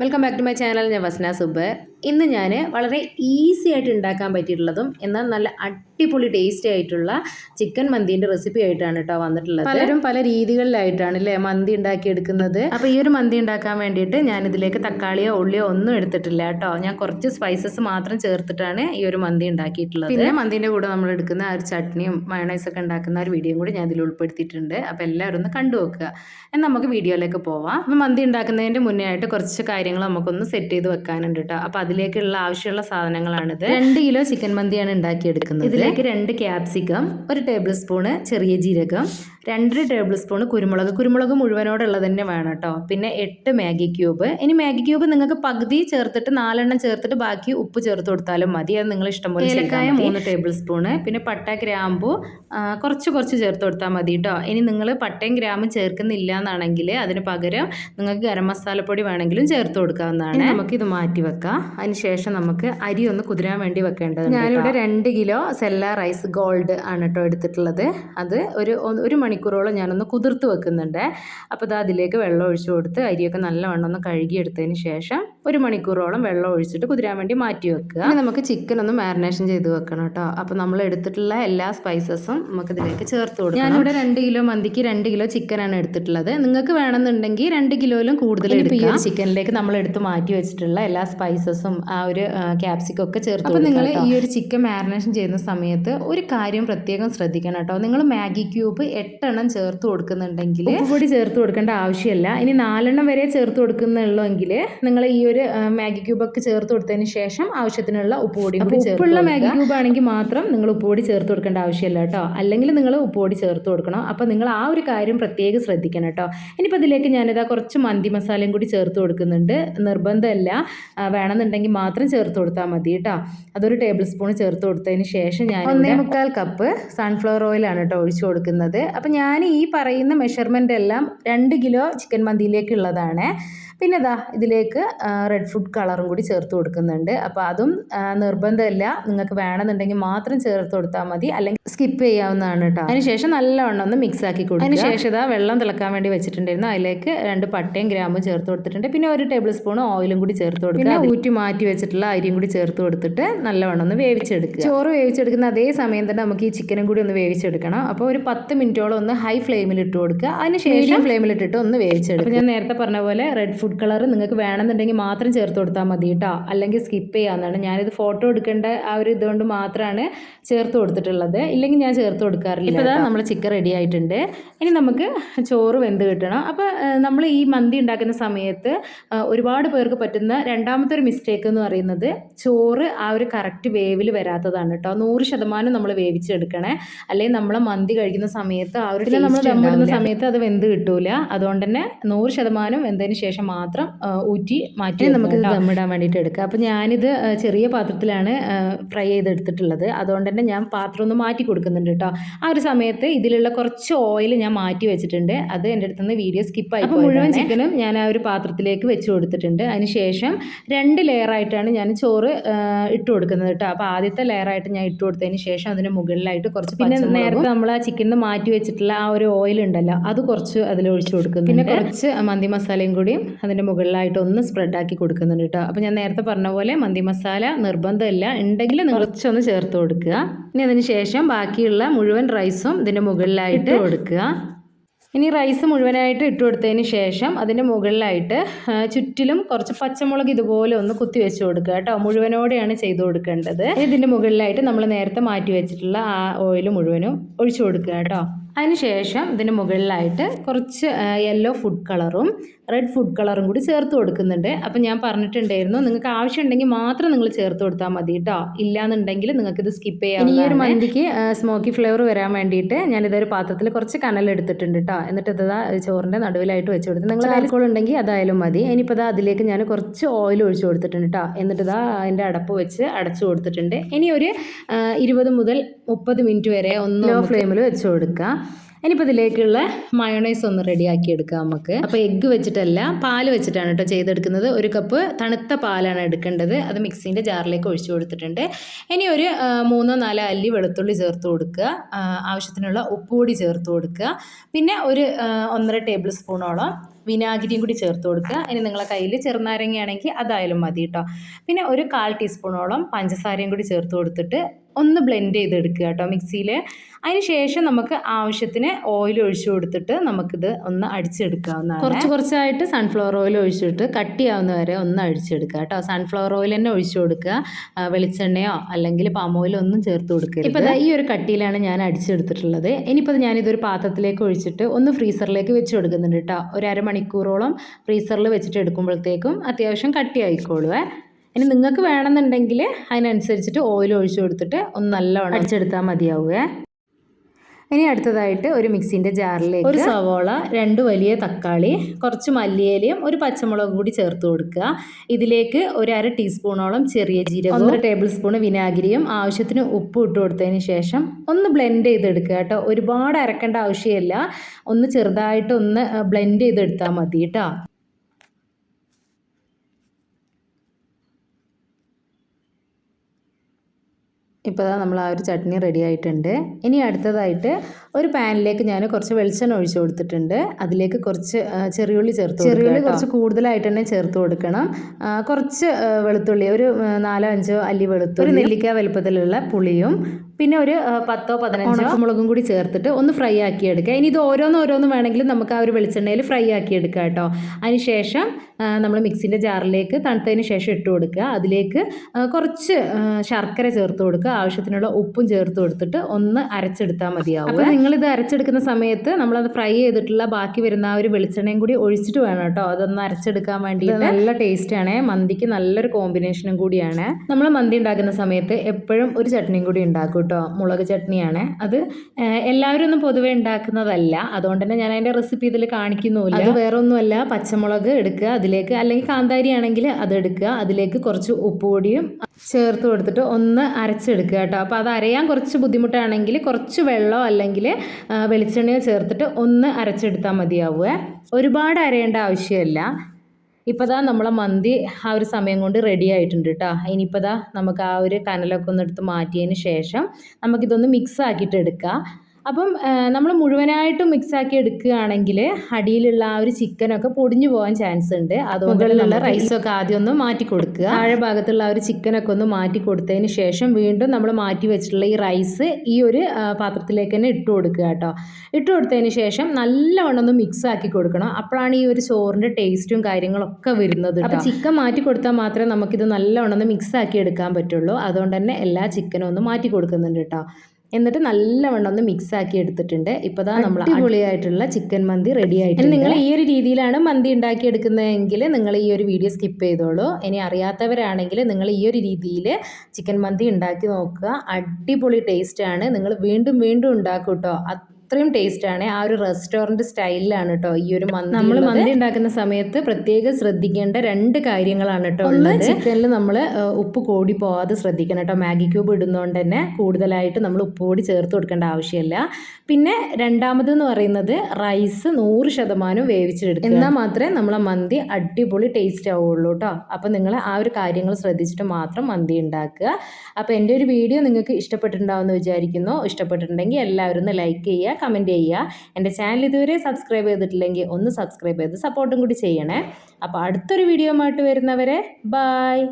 Welcome back to my channel నేను వసనా సుబ్బర్ ഇന്ന് ഞാൻ വളരെ ഈസി ആയിട്ട് ഉണ്ടാക്കാൻ പറ്റിയിട്ടുള്ളതും എന്നാൽ നല്ല അടിപൊളി ടേസ്റ്റി ആയിട്ടുള്ള ചിക്കൻ മന്തീന്റെ റെസിപ്പി ആയിട്ടാണ് കേട്ടോ വന്നിട്ടുള്ളത്. പലരും പല രീതികളിലായിട്ടാണ് അല്ലേ മന്തി ഉണ്ടാക്കിയെടുക്കുന്നത് അപ്പോൾ ഈ ഒരു മന്തി ഉണ്ടാക്കാൻ വേണ്ടിയിട്ട് ഞാൻ ഇതിലേക്ക് തക്കാളിയോ ഉള്ളിയോ ഒന്നും എടുത്തിട്ടില്ല കേട്ടോ ഞാൻ കുറച്ച് സ്പൈസസ് മാത്രം ചേർത്തിട്ടാണ് ഈ ഒരു മന്തി ഉണ്ടാക്കിയിട്ടുള്ളത് പിന്നെ മന്തിന്റെ കൂടെ നമ്മൾ എടുക്കുന്ന ആ ഒരു ചട്നിയും മയണൈസൊക്കെ ഉണ്ടാക്കുന്ന ഒരു വീഡിയോയും കൂടി ഞാൻ ഇതിൽ ഉൾപ്പെടുത്തിയിട്ടുണ്ട്. അപ്പോൾ എല്ലാവരും ഒന്ന് കണ്ടു നോക്കുക. എന്നാൽ നമുക്ക് വീഡിയോയിലേക്ക് പോവാം. അപ്പോൾ മന്തി ഉണ്ടാക്കുന്നതിന്റെ മുന്നേ ആയിട്ട് കുറച്ച് കാര്യങ്ങൾ നമുക്കൊന്ന് സെറ്റ് ചെയ്ത് വെക്കാനുണ്ട് കേട്ടോ അപ്പോൾ അതിലേക്കുള്ള ആവശ്യമുള്ള സാധനങ്ങളാണിത്. രണ്ട് കിലോ ചിക്കൻ മന്തിയാണ് ഉണ്ടാക്കിയെടുക്കുന്നത്. ഇതിലേക്ക് രണ്ട് ക്യാപ്സിക്കം ഒരു ടേബിൾ സ്പൂണ് ചെറിയ ജീരകം രണ്ടര ടേബിൾ സ്പൂൺ കുരുമുളക്. കുരുമുളക് മുഴുവനോടുള്ളത് തന്നെ വേണം കേട്ടോ പിന്നെ എട്ട് മാഗി ക്യൂബ്. ഇനി മാഗി ക്യൂബ് നിങ്ങൾക്ക് പകുതി ചേർത്തിട്ട് നാലെണ്ണം ചേർത്തിട്ട് ബാക്കി ഉപ്പ് ചേർത്ത് കൊടുത്താലും മതി. അത് നിങ്ങൾ ഇഷ്ടം പോലെ ഏലക്കായ മൂന്ന് ടേബിൾ സ്പൂണ് പിന്നെ പട്ട ഗ്രാമ്പു. കുറച്ച് കുറച്ച് ചേർത്ത് കൊടുത്താൽ മതി കേട്ടോ ഇനി നിങ്ങൾ പട്ടയും ഗ്രാമും ചേർക്കുന്നില്ല എന്നാണെങ്കിൽ അതിന് പകരം നിങ്ങൾക്ക് ഗരം മസാലപ്പൊടി വേണമെങ്കിലും ചേർത്ത് കൊടുക്കാവുന്നതാണ്. നമുക്ക് ഇത് മാറ്റി വെക്കാം. അതിനുശേഷം നമുക്ക് അരി ഒന്ന് കുതിരാൻ വേണ്ടി വെക്കേണ്ടത് ഞാനിവിടെ രണ്ട് കിലോ സെല്ല റൈസ് ഗോൾഡ് ആണ് കേട്ടോ എടുത്തിട്ടുള്ളത്. അത് ഒരു ഒരു മണിക്കൂറോളം ഞാനൊന്ന് കുതിർത്ത് വെക്കുന്നുണ്ട്. അപ്പോൾ ദാ അതിലേക്ക് വെള്ളം ഒഴിച്ച് കൊടുത്ത് അരിയൊക്കെ നല്ലവണ്ണം ഒന്ന് കഴുകിയെടുത്തതിന് ശേഷം ഒരു മണിക്കൂറോളം വെള്ളം ഒഴിച്ചിട്ട് കുതിരാൻ വേണ്ടി മാറ്റി വെക്കുക. ഇനി നമുക്ക് ചിക്കൻ ഒന്ന് മാരിനേഷൻ ചെയ്ത് വെക്കണം കേട്ടോ. അപ്പോൾ നമ്മൾ എടുത്തിട്ടുള്ള എല്ലാ സ്പൈസസും നമുക്ക് ഇതിലേക്ക് ചേർത്ത് കൊടുക്കണം. ഞാനിവിടെ രണ്ട് കിലോ മന്തിക്ക് രണ്ട് കിലോ ചിക്കനാണ് എടുത്തിട്ടുള്ളത്. നിങ്ങൾക്ക് വേണമെന്നുണ്ടെങ്കിൽ രണ്ട് കിലോയിലും കൂടുതൽ എടുക്കുക ചിക്കനിലേക്ക് നമ്മൾ എടുത്ത് മാറ്റി വെച്ചിട്ടുള്ള എല്ലാ സ്പൈസസും ആ ഒരു ക്യാപ്സിക്കും ഒക്കെ ചേർത്ത് അപ്പോൾ നിങ്ങൾ ഈ ഒരു ചിക്കൻ മാരിനേഷൻ ചെയ്യുന്ന സമയത്ത് ഒരു കാര്യം പ്രത്യേകം ശ്രദ്ധിക്കണം കേട്ടോ. നിങ്ങൾ മാഗി ക്യൂബ് എട്ടെണ്ണം ചേർത്ത് കൊടുക്കുന്നുണ്ടെങ്കിൽ ഉപ്പുപൊടി ചേർത്ത് കൊടുക്കേണ്ട ആവശ്യമില്ല. ഇനി നാലെണ്ണം വരെ ചേർത്ത് കൊടുക്കുന്നുള്ളൂ എങ്കിൽ നിങ്ങൾ ഈ ഒരു മാഗി ക്യൂബൊക്കെ ചേർത്ത് കൊടുത്തതിന് ശേഷം ആവശ്യത്തിനുള്ള ഉപ്പുപൊടി കൂടി ഉപ്പുള്ള മാഗി ക്യൂബ് ആണെങ്കിൽ മാത്രം നിങ്ങൾ ഉപ്പുപൊടി ചേർത്ത് കൊടുക്കേണ്ട ആവശ്യമില്ല കേട്ടോ. അല്ലെങ്കിൽ നിങ്ങൾ ഉപ്പുപൊടി ചേർത്ത് കൊടുക്കണം. അപ്പോൾ നിങ്ങൾ ആ ഒരു കാര്യം പ്രത്യേകം ശ്രദ്ധിക്കണം കേട്ടോ. ഇനിയിപ്പോൾ ഇതിലേക്ക് ഞാനിതാ കുറച്ച് മന്തി മസാലയും കൂടി ചേർത്ത് കൊടുക്കുന്നുണ്ട്. നിർബന്ധമല്ല. വേണമെന്നുണ്ടെങ്കിൽ മാത്രം ചേർത്ത് കൊടുത്താൽ മതി കേട്ടോ. അതൊരു ടേബിൾ സ്പൂൺ ചേർത്ത് കൊടുത്തതിന് ശേഷം ഞാൻ ഒന്നേ മുക്കാൽ കപ്പ് സൺഫ്ലവർ ഓയിലാണ് കേട്ടോ ഒഴിച്ചു കൊടുക്കുന്നത്. അപ്പോൾ ഞാൻ ഈ പറയുന്ന മെഷർമെന്റ് എല്ലാം രണ്ട് കിലോ ചിക്കൻ മന്തിയിലേക്കുള്ളതാണ്. പിന്നെ ഇതാ ഇതിലേക്ക് റെഡ് ഫുഡ് കളറും കൂടി ചേർത്ത് കൊടുക്കുന്നുണ്ട്. അപ്പോൾ അതും നിർബന്ധമില്ല. നിങ്ങൾക്ക് വേണമെന്നുണ്ടെങ്കിൽ മാത്രം ചേർത്ത് കൊടുത്താൽ മതി. അല്ലെങ്കിൽ സ്കിപ്പ് ചെയ്യാവുന്നതാണ് കേട്ടോ അതിനുശേഷം നല്ലവണ്ണം ഒന്ന് മിക്സ് ആക്കി കൊടുക്കുക. അതിനുശേഷം ഇതാ വെള്ളം തിളക്കാൻ വേണ്ടി വെച്ചിട്ടുണ്ടായിരുന്നു. അതിലേക്ക് രണ്ട് പട്ടയും ഗ്രാമ്പും ചേർത്ത് കൊടുത്തിട്ടുണ്ട്. പിന്നെ ഒരു ടേബിൾ സ്പൂൺ ഓയിലും കൂടി ചേർത്ത് കൊടുക്കുക. പിന്നെ ഊറ്റി മാറ്റി വെച്ചിട്ടുള്ള അരിയും കൂടി ചേർത്ത് കൊടുത്തിട്ട് നല്ലവണ്ണം ഒന്ന് വേവിച്ചെടുക്കുക. ചോറ് വേവിച്ചെടുക്കുന്ന അതേ സമയം തന്നെ നമുക്ക് ഈ ചിക്കനും കൂടി ഒന്ന് വേവിച്ചെടുക്കണം. അപ്പോൾ ഒരു പത്ത് മിനിറ്റോളം ഒന്ന് ഹൈ ഫ്ലെയിമിൽ ഇട്ട് കൊടുക്കുക. അതിനുശേഷം ഫ്ലെയിമിൽ ഇട്ടിട്ട് ഒന്ന് വേവിച്ചെടുക്കുക ഞാൻ നേരത്തെ പറഞ്ഞ പോലെ റെഡ് ഫുഡ് കളർ നിങ്ങൾക്ക് വേണമെന്നുണ്ടെങ്കിൽ മാത്രം ചേർത്ത് കൊടുത്താൽ മതി കേട്ടോ അല്ലെങ്കിൽ സ്കിപ്പ് ചെയ്യാമെന്നാണ് ഞാനിത് ഫോട്ടോ എടുക്കേണ്ട ആ ഒരു ഇതുകൊണ്ട് മാത്രമാണ് ചേർത്ത് കൊടുത്തിട്ടുള്ളത്. ഇല്ലെങ്കിൽ ഞാൻ ചേർത്ത് കൊടുക്കാറില്ല ഇപ്പോൾ നമ്മൾ ചിക്കൻ റെഡി ആയിട്ടുണ്ട്. ഇനി നമുക്ക് ചോറ് വെന്ത് കിട്ടണം. അപ്പോൾ നമ്മൾ ഈ മന്തി ഉണ്ടാക്കുന്ന സമയത്ത് ഒരുപാട് പേർക്ക് പറ്റുന്ന രണ്ടാമത്തെ ഒരു മിസ്റ്റേക്ക് എന്ന് പറയുന്നത് ചോറ് ആ ഒരു കറക്റ്റ് വേവിൽ വരാത്തതാണ് കേട്ടോ നൂറ് ശതമാനം നമ്മൾ വേവിച്ചെടുക്കണേ. അല്ലെങ്കിൽ നമ്മൾ മന്തി കഴിക്കുന്ന സമയത്ത് ആ ഒരു നമ്മൾ ദമ്മിടുന്ന സമയത്ത് അത് വെന്ത് കിട്ടൂല. അതുകൊണ്ട് തന്നെ നൂറ് ശതമാനം വെന്തതിന് ശേഷം മാത്രം ഊറ്റി മാറ്റി നമുക്ക് ദമ്മിടാൻ വേണ്ടിയിട്ട് എടുക്കാം. അപ്പോൾ ഞാനിത് ചെറിയ പാത്രത്തിലാണ് ഫ്രൈ ചെയ്തെടുത്തിട്ടുള്ളത്. അതുകൊണ്ട് തന്നെ ഞാൻ പാത്രം ഒന്ന് മാറ്റി കൊടുക്കുന്നുണ്ട് കേട്ടോ ആ ഒരു സമയത്ത് ഇതിലുള്ള കുറച്ച് ഓയിൽ ഞാൻ മാറ്റി വെച്ചിട്ടുണ്ട്. അത് എന്റെ അടുത്ത് നിന്ന് വീഡിയോ സ്കിപ്പ് ആയി അപ്പോൾ മുഴുവൻ ചിക്കനും ഞാൻ ആ ഒരു പാത്രത്തിലേക്ക് വെച്ച് കൊടുത്തിട്ടുണ്ട്. അതിനുശേഷം രണ്ട് ലെയറായിട്ടാണ് ഞാൻ ചോറ് ഇട്ട് കൊടുക്കുന്നത് കേട്ടോ അപ്പോൾ ആദ്യത്തെ ലെയറായിട്ട് ഞാൻ ഇട്ട് കൊടുത്തതിന് ശേഷം അതിന് മുകളിലായിട്ട് കുറച്ച് പിന്നെ നേരത്തെ നമ്മൾ ആ ചിക്കനിൽ മാറ്റി വെച്ചിട്ടുള്ള ആ ഒരു ഓയിൽ ഉണ്ടല്ലോ അത് കുറച്ച് അതിൽ ഒഴിച്ച് കൊടുക്കുന്നു പിന്നെ കുറച്ച് മന്തി മസാലയും കൂടിയും അതിന്റെ മുകളിലായിട്ട് ഒന്ന് സ്പ്രെഡ് ആക്കി കൊടുക്കുന്നുണ്ട് കേട്ടോ അപ്പോൾ ഞാൻ നേരത്തെ പറഞ്ഞ പോലെ മന്തി മസാല നിർബന്ധമില്ല. ഉണ്ടെങ്കിൽ നിറച്ചൊന്ന് ചേർത്ത് കൊടുക്കുക. ഇനി അതിന് ശേഷം ബാക്കിയുള്ള മുഴുവൻ റൈസും ഇതിന്റെ മുകളിലായിട്ട് കൊടുക്കുക. ഇനി റൈസ് മുഴുവനായിട്ട് ഇട്ട് കൊടുത്തതിന് ശേഷം അതിന്റെ മുകളിലായിട്ട് ചുറ്റിലും കുറച്ച് പച്ചമുളക് ഇതുപോലെ ഒന്ന് കുത്തി വെച്ച് കൊടുക്കുക കേട്ടോ മുഴുവനോടെയാണ് ചെയ്ത് കൊടുക്കേണ്ടത്. ഇതിന്റെ മുകളിലായിട്ട് നമ്മൾ നേരത്തെ മാറ്റി വെച്ചിട്ടുള്ള ആ ഓയിൽ മുഴുവനും ഒഴിച്ചു കൊടുക്കുക കേട്ടോ അതിനുശേഷം ഇതിന് മുകളിലായിട്ട് കുറച്ച് യെല്ലോ ഫുഡ് കളറും റെഡ് ഫുഡ് കളറും കൂടി ചേർത്ത് കൊടുക്കുന്നുണ്ട്. അപ്പം ഞാൻ പറഞ്ഞിട്ടുണ്ടായിരുന്നു നിങ്ങൾക്ക് ആവശ്യം ഉണ്ടെങ്കിൽ മാത്രം നിങ്ങൾ ചേർത്ത് കൊടുത്താൽ മതി കേട്ടോ ഇല്ലാന്നുണ്ടെങ്കിൽ നിങ്ങൾക്ക് ഇത് സ്കിപ്പ് ചെയ്യാം ഈ ഒരു മന്തിക്ക് സ്മോക്കി ഫ്ലേവർ വരാൻ വേണ്ടിയിട്ട് ഞാൻ ഇതൊരു പാത്രത്തിൽ കുറച്ച് കനൽ എടുത്തിട്ടുണ്ട് കേട്ടോ എന്നിട്ട് ഇതാ ചോറിന്റെ നടുവിലായിട്ട് വെച്ച് കൊടുത്തു നിങ്ങൾ ആൽക്കോൾ ഉണ്ടെങ്കിൽ അതായാലും മതി. ഇനിയിപ്പോൾ ഇതാ അതിലേക്ക് ഞാൻ കുറച്ച് ഓയിൽ ഒഴിച്ചു കൊടുത്തിട്ടുണ്ട് കേട്ടോ എന്നിട്ട് ഇതാ അതിന്റെ അടപ്പ് വെച്ച് അടച്ചു കൊടുത്തിട്ടുണ്ട്. ഇനി ഒരു ഇരുപത് മുതൽ മുപ്പത് മിനിറ്റ് വരെ ഒന്ന് ലോ ഫ്ലെയിമിൽ വെച്ച് കൊടുക്കുക ഇനിയിപ്പോൾ ഇതിലേക്കുള്ള മയോണൈസ് ഒന്ന് റെഡിയാക്കി എടുക്കാം നമുക്ക്. അപ്പോൾ എഗ്ഗ് വെച്ചിട്ടല്ല പാൽ വെച്ചിട്ടാണ് കേട്ടോ ചെയ്തെടുക്കുന്നത്. ഒരു കപ്പ് തണുത്ത പാലാണ് എടുക്കേണ്ടത്. അത് മിക്സിന്റെ ജാറിലേക്ക് ഒഴിച്ചു കൊടുത്തിട്ടുണ്ട്. ഇനി ഒരു മൂന്നോ നാലോ അല്ലി വെളുത്തുള്ളി ചേർത്ത് കൊടുക്കുക. ആവശ്യത്തിനുള്ള ഉപ്പ് കൂടി ചേർത്ത് കൊടുക്കുക. പിന്നെ ഒരു ഒന്നര ടേബിൾ സ്പൂണോളം വിനാഗിരിയും കൂടി ചേർത്ത് കൊടുക്കുക. ഇനി നിങ്ങളെ കയ്യിൽ ചെറുനാരങ്ങയാണെങ്കിൽ അതായാലും മതി കേട്ടോ പിന്നെ ഒരു കാൽ ടീസ്പൂണോളം പഞ്ചസാരയും കൂടി ചേർത്ത് കൊടുത്തിട്ട് ഒന്ന് ബ്ലെൻഡ് ചെയ്തെടുക്കുക കേട്ടോ മിക്സിയിൽ അതിന് ശേഷം നമുക്ക് ആവശ്യത്തിന് ഓയിൽ ഒഴിച്ചു കൊടുത്തിട്ട് നമുക്കിത് ഒന്ന് അടിച്ചെടുക്കാവുന്നതാണ്. കുറച്ച് കുറച്ചായിട്ട് സൺഫ്ലവർ ഓയിൽ ഒഴിച്ചിട്ട് കട്ടിയാവുന്ന വരെ ഒന്ന് അടിച്ചെടുക്കുക കേട്ടോ. സൺഫ്ലവർ ഓയിൽ തന്നെ ഒഴിച്ചു കൊടുക്കുക. വെളിച്ചെണ്ണയോ അല്ലെങ്കിൽ പാം ഓയിലോ ഒന്നും ചേർത്ത് കൊടുക്കുക ഇപ്പോൾ ഈ ഒരു കട്ടിയിലാണ് ഞാൻ അടിച്ചെടുത്തിട്ടുള്ളത്. ഇനിയിപ്പോൾ ഞാനിതൊരു പാത്രത്തിലേക്ക് ഒഴിച്ചിട്ട് ഒന്ന് ഫ്രീസറിലേക്ക് വെച്ച് കൊടുക്കുന്നുണ്ട് കേട്ടോ. ഒരു അരമണിക്കൂറോളം ഫ്രീസറിൽ വെച്ചിട്ട് എടുക്കുമ്പോഴത്തേക്കും അത്യാവശ്യം കട്ടിയായിക്കോളുവേ. ഇനി നിങ്ങൾക്ക് വേണമെന്നുണ്ടെങ്കിൽ അതിനനുസരിച്ചിട്ട് ഓയിൽ ഒഴിച്ചു കൊടുത്തിട്ട് ഒന്ന് നല്ലവണ്ണം അടിച്ചെടുത്താൽ മതിയാവുകയെ ഇനി അടുത്തതായിട്ട് ഒരു മിക്സിന്റെ ജാറിലേക്ക് ഒരു സവോള രണ്ട് വലിയ തക്കാളി കുറച്ച് മല്ലിയിലയും ഒരു പച്ചമുളകും കൂടി ചേർത്ത് കൊടുക്കുക. ഇതിലേക്ക് ഒരു അര ടീസ്പൂണോളം ചെറിയ ജീരകം ഒന്നര ടേബിൾ സ്പൂൺ വിനാഗിരിയും ആവശ്യത്തിന് ഉപ്പ് ഇട്ട് കൊടുത്തതിന് ശേഷം ഒന്ന് ബ്ലെൻഡ് ചെയ്തെടുക്കുക കേട്ടോ. ഒരുപാട് അരക്കേണ്ട ആവശ്യമില്ല. ഒന്ന് ചെറുതായിട്ട് ഒന്ന് ബ്ലെൻഡ് ചെയ്തെടുത്താൽ മതി കേട്ടോ. ഇപ്പോൾ അതാ നമ്മൾ ആ ഒരു ചട്നി റെഡി ആയിട്ടുണ്ട്. ഇനി അടുത്തതായിട്ട് ഒരു പാനിലേക്ക് ഞാൻ കുറച്ച് വെളിച്ചെണ്ണ ഒഴിച്ചു കൊടുത്തിട്ടുണ്ട്. അതിലേക്ക് കുറച്ച് ചെറിയുള്ളി ചേർത്ത് ചെറിയുള്ളി കുറച്ച് കൂടുതലായിട്ട് തന്നെ ചേർത്ത് കൊടുക്കണം. കുറച്ച് വെളുത്തുള്ളി ഒരു നാലോ അഞ്ചോ അല്ലി വെളുത്തുള്ളി ഒരു നെല്ലിക്ക വലുപ്പത്തിലുള്ള പുളിയും പിന്നെ ഒരു പത്തോ പതിനഞ്ചോ മുളകും കൂടി ചേർത്തിട്ട് ഒന്ന് ഫ്രൈ ആക്കി എടുക്കുക ഇനി ഇത് ഓരോന്ന് ഓരോന്ന് വേണമെങ്കിലും നമുക്ക് ആ ഒരു വെളിച്ചെണ്ണയിൽ ഫ്രൈ ആക്കി എടുക്കാം കേട്ടോ. അതിന് ശേഷം നമ്മൾ മിക്സിന്റെ ജാറിലേക്ക് തണുത്തതിന് ശേഷം ഇട്ട് കൊടുക്കുക. അതിലേക്ക് കുറച്ച് ശർക്കര ചേർത്ത് കൊടുക്കുക. ആവശ്യത്തിനുള്ള ഉപ്പും ചേർത്ത് കൊടുത്തിട്ട് ഒന്ന് അരച്ചെടുത്താൽ മതിയാവും അപ്പോൾ നിങ്ങളിത് അരച്ചെടുക്കുന്ന സമയത്ത് നമ്മളത് ഫ്രൈ ചെയ്തിട്ടുള്ള ബാക്കി വരുന്ന ആ ഒരു വെളിച്ചെണ്ണയും കൂടി ഒഴിച്ചിട്ട് വേണം കേട്ടോ. അതൊന്ന് അരച്ചെടുക്കാൻ വേണ്ടി നല്ല ടേസ്റ്റാണ് മന്തിക്ക് നല്ലൊരു കോമ്പിനേഷനും കൂടിയാണ്. നമ്മൾ മന്തി ഉണ്ടാക്കുന്ന സമയത്ത് എപ്പോഴും ഒരു ചട്നിയും കൂടി ഉണ്ടാക്കും കേട്ടോ മുളക് ചട്നിയാണ്. അത് എല്ലാവരും ഒന്നും പൊതുവെ ഉണ്ടാക്കുന്നതല്ല. അതുകൊണ്ട് തന്നെ ഞാൻ അതിന്റെ റെസിപ്പി ഇതിൽ കാണിക്കുന്നുമില്ല. അത് വേറെ ഒന്നുമല്ല പച്ചമുളക് എടുക്കുക അതിലേക്ക് അല്ലെങ്കിൽ കാന്താരി ആണെങ്കിൽ അത് എടുക്കുക. അതിലേക്ക് കുറച്ച് ഉപ്പുപൊടിയും ചേർത്ത് കൊടുത്തിട്ട് ഒന്ന് അരച്ചെടുക്കുക കേട്ടോ. അപ്പോൾ അത് അരയാൻ കുറച്ച് ബുദ്ധിമുട്ടാണെങ്കിൽ കുറച്ച് വെള്ളമോ അല്ലെങ്കിൽ വെളിച്ചെണ്ണയോ ചേർത്തിട്ട് ഒന്ന് അരച്ചെടുത്താൽ മതിയാവുക ഒരുപാട് അരയേണ്ട ആവശ്യമില്ല. ഇപ്പോൾ ദാ നമ്മളെ മന്തി ആ ഒരു സമയം കൊണ്ട് റെഡി ആയിട്ടുണ്ട് കേട്ടോ ഇനിയിപ്പോൾ ദാ നമുക്ക് ആ ഒരു കനലൊക്കെ ഒന്ന് എടുത്ത് മാറ്റിയതിന് ശേഷം നമുക്കിതൊന്ന് മിക്സ് ആക്കിയിട്ട് എടുക്കാം. അപ്പം നമ്മൾ മുഴുവനായിട്ട് മിക്സ് ആക്കി എടുക്കുകയാണെങ്കിൽ അടിയിലുള്ള ആ ഒരു ചിക്കനൊക്കെ പൊടിഞ്ഞു പോകാൻ ചാൻസ് ഉണ്ട്. അതുകൊണ്ടുള്ള റൈസൊക്കെ ആദ്യം ഒന്ന് മാറ്റി കൊടുക്കുക. താഴെ ഭാഗത്തുള്ള ആ ഒരു ചിക്കനൊക്കെ ഒന്ന് മാറ്റി കൊടുത്തതിന് ശേഷം വീണ്ടും നമ്മൾ മാറ്റി വെച്ചിട്ടുള്ള ഈ റൈസ് ഈ ഒരു പാത്രത്തിലേക്ക് തന്നെ ഇട്ട് കൊടുക്കുക കേട്ടോ. ഇട്ട് കൊടുത്തതിന് ശേഷം നല്ലവണ്ണം ഒന്ന് മിക്സ് ആക്കി കൊടുക്കണം. അപ്പോഴാണ് ഈ ഒരു ചോറിന്റെ ടേസ്റ്റും കാര്യങ്ങളൊക്കെ വരുന്നത് അപ്പോൾ ചിക്കൻ മാറ്റി കൊടുത്താൽ മാത്രമേ നമുക്കിത് നല്ലവണ്ണം ഒന്ന് മിക്സ് ആക്കി എടുക്കാൻ പറ്റുള്ളൂ. അതുകൊണ്ട് തന്നെ എല്ലാ ചിക്കനും ഒന്ന് മാറ്റി കൊടുക്കുന്നുണ്ട് കേട്ടോ. എന്നിട്ട് നല്ലവണ്ണം ഒന്ന് മിക്സ് ആക്കി എടുത്തിട്ടുണ്ട്. ഇപ്പോൾ ദാ നമ്മൾ അടിപൊളിയായിട്ടുള്ള ചിക്കൻ മന്തി റെഡി ആയിട്ടുണ്ട്. നിങ്ങൾ ഈ ഒരു രീതിയിലാണ് മന്തി ഉണ്ടാക്കി എടുക്കുന്നതെങ്കിൽ നിങ്ങൾ ഈ ഒരു വീഡിയോ സ്കിപ്പ് ചെയ്തോളൂ. ഇനി അറിയാത്തവരാണെങ്കിൽ നിങ്ങൾ ഈ ഒരു രീതിയിൽ ചിക്കൻ മന്തി ഉണ്ടാക്കി നോക്കുക. അടിപൊളി ടേസ്റ്റ് ആണ്. നിങ്ങൾ വീണ്ടും വീണ്ടും ഉണ്ടാക്കും കേട്ടോ അത്രയും ആണ്. ആ ഒരു റെസ്റ്റോറന്റ് സ്റ്റൈലിലാണ് കേട്ടോ ഈ ഒരു മന്തി നമ്മൾ മന്തി ഉണ്ടാക്കുന്ന സമയത്ത് പ്രത്യേകം ശ്രദ്ധിക്കേണ്ട രണ്ട് കാര്യങ്ങളാണ് കേട്ടോ ഉള്ളത്. ചിക്കനിൽ നമ്മൾ ഉപ്പ് കൂടി പോവാതെ ശ്രദ്ധിക്കണം കേട്ടോ മാഗി ക്യൂബ് ഇടുന്നതുകൊണ്ട് തന്നെ കൂടുതലായിട്ട് നമ്മൾ ഉപ്പ് കൂടി ചേർത്ത് കൊടുക്കേണ്ട ആവശ്യമില്ല. പിന്നെ രണ്ടാമതെന്ന് പറയുന്നത് റൈസ് നൂറ് ശതമാനം വേവിച്ചെടുക്കുക. എന്നാൽ മാത്രമേ നമ്മളെ മന്തി അടിപൊളി ടേസ്റ്റ് ആവുള്ളൂ കേട്ടോ അപ്പോൾ നിങ്ങൾ ആ ഒരു കാര്യങ്ങൾ ശ്രദ്ധിച്ചിട്ട് മാത്രം മന്തി ഉണ്ടാക്കുക. അപ്പോൾ എന്റെ ഒരു വീഡിയോ നിങ്ങൾക്ക് ഇഷ്ടപ്പെട്ടിട്ടുണ്ടാവുമെന്ന് വിചാരിക്കുന്നു. ഇഷ്ടപ്പെട്ടിട്ടുണ്ടെങ്കിൽ എല്ലാവരും ഒന്ന് ലൈക്ക് ചെയ്യുക. കമന്റ് ചെയ്യുക. എന്റെ ചാനൽ ഇതുവരെ സബ്സ്ക്രൈബ് ചെയ്തിട്ടില്ലെങ്കിൽ ഒന്ന് സബ്സ്ക്രൈബ് ചെയ്ത് സപ്പോർട്ടും കൂടി ചെയ്യണേ. അപ്പോൾ അടുത്തൊരു വീഡിയോ ആയിട്ട് വരുന്നവരെ ബായ്